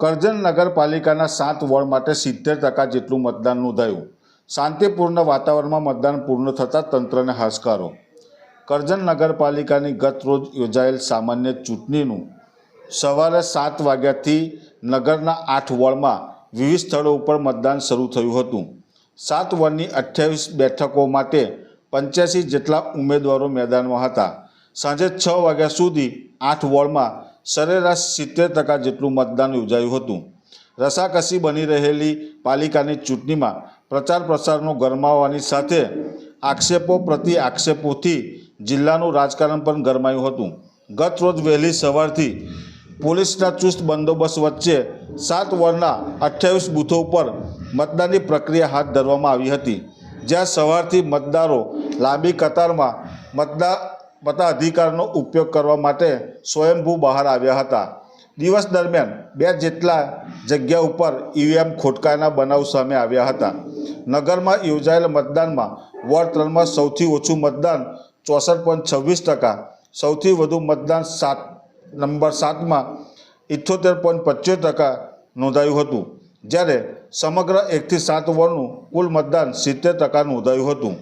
કરજણ નગરપાલિકાના સાત વોર્ડ માટે સિત્તેર ટકા જેટલું મતદાન નોંધાયું. શાંતિપૂર્ણ વાતાવરણમાં મતદાન પૂર્ણ થતાં તંત્રને હાશકારો. કરજણ નગરપાલિકાની ગત રોજ યોજાયેલ સામાન્ય ચૂંટણીનું સવારે સાત વાગ્યાથી નગરના આઠ વોર્ડમાં વિવિધ સ્થળો ઉપર મતદાન શરૂ થયું હતું. સાત વોર્ડની અઠ્યાવીસ બેઠકો માટે પંચ્યાસી જેટલા ઉમેદવારો મેદાનમાં હતા. સાંજે છ વાગ્યા સુધી આઠ વોર્ડમાં સરેરાશ સિત્તેર ટકા જેટલું મતદાન યોજાયું હતું. રસાકસી બની રહેલી પાલિકાની ચૂંટણીમાં પ્રચાર પ્રસારનો ગરમાવાની સાથે આક્ષેપો પ્રતિ આક્ષેપોથી જિલ્લાનું રાજકારણ પણ ગરમાયું હતું. ગત રોજ વહેલી સવારથી પોલીસના ચુસ્ત બંદોબસ્ત વચ્ચે સાત વોર્ડના અઠ્યાવીસ બૂથો ઉપર મતદાનની પ્રક્રિયા હાથ ધરવામાં આવી હતી. જ્યાં સવારથી મતદારો લાંબી કતારમાં મતદાર મતાધિકારનો ઉપયોગ કરવા માટે સ્વયંભૂ બહાર આવ્યા હતા. દિવસ દરમિયાન બે જેટલા જગ્યા ઉપર ઈવીએમ ખોટકાના બનાવ સામે આવ્યા હતા. નગરમાં યોજાયેલ મતદાનમાં વોર્ડ ત્રણમાં સૌથી ઓછું મતદાન ચોસઠ પોઈન્ટ છવ્વીસ ટકા, સૌથી વધુ મતદાન સાત, નંબર સાતમાં ઇઠ્ઠોતેર પોઈન્ટ પચીસ ટકા નોંધાયું હતું. જ્યારે સમગ્ર એકથી સાત વોર્ડનું કુલ મતદાન સિત્તેર ટકા નોંધાયું હતું.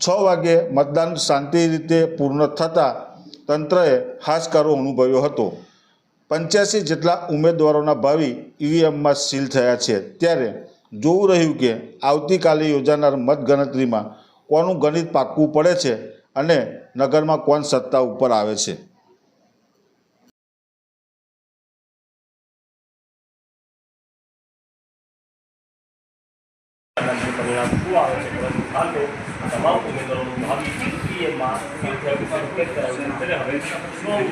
છ વાગ્યે મતદાન શાંતિ રીતે પૂર્ણ થતાં તંત્રએ હાશકારો અનુભવ્યો હતો. પંચ્યાસી જેટલા ઉમેદવારોના ભાવિ ઈવીએમમાં સીલ થયા છે. ત્યારે જોવું રહ્યું કે આવતીકાલે યોજાનાર મતગણતરીમાં કોનું ગણિત પાકવું પડે છે અને નગરમાં કોણ સત્તા ઉપર આવે છે. મતદાનનું પરિણામ શું આવે છે? પરંતુ હાલ તો તમામ ઉમેદવારોનું ભાવિ કરાયું હવે